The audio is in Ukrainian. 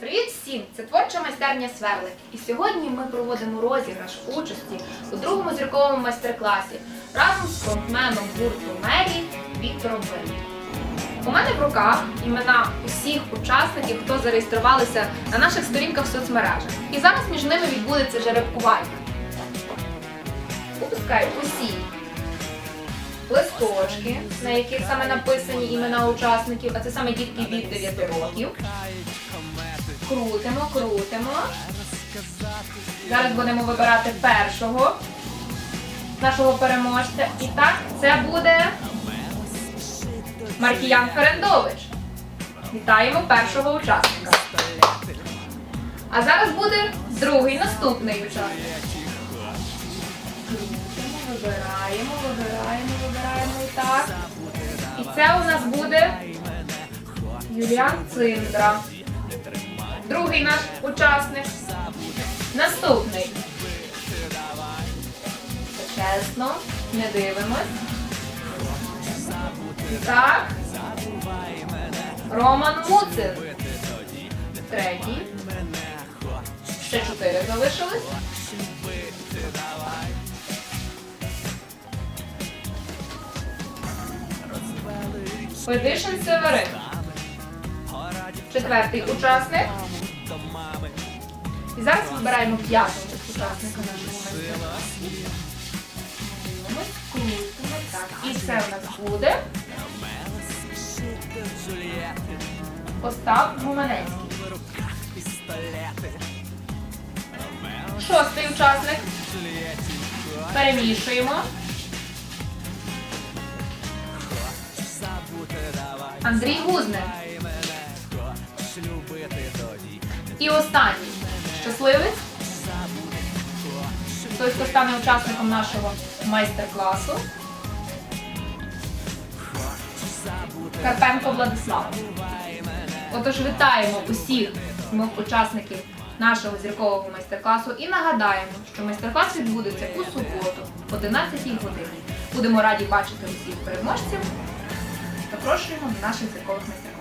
Привіт всім! Це творча майстерня Сверлик. І сьогодні ми проводимо розіграш участі у другому зірковому майстер-класі разом з фронтменом гурту Мері Віктором Винником. У мене в руках імена усіх учасників, хто зареєструвалися на наших сторінках в соцмережах. І зараз між ними відбудеться жеребкування. Опускаю усі листочки, на яких саме написані імена учасників, а це саме дітки від 9 років. Крутимо, крутимо. Зараз будемо вибирати першого нашого переможця. І так, це буде Маркіян Ферендович. Вітаємо першого учасника. А зараз буде другий наступний учасник. Вибираємо, вибираємо, вибираємо і так. І це у нас буде Юліан Циндра. Другий наш учасник. Наступний. Чесно, не дивимось. Так. Роман Муцин. Третій. Ще чотири залишились. Федишин Северин. Четвертий учасник. І зараз вибираємо п'ятого учасника нашого так. І це у нас буде Остап Гуманецький. Шостий учасник. Перемішуємо. Андрій Гузник. І останній. Щасливець. Той, хто стане учасником нашого майстер-класу. Карпенко Владислав. Отож, вітаємо усіх сімох учасників нашого зіркового майстер-класу і нагадаємо, що майстер-клас відбудеться у суботу, о 11 годині. Будемо раді бачити усіх переможців. Запрошуємо до наших зіркових майстер-класів.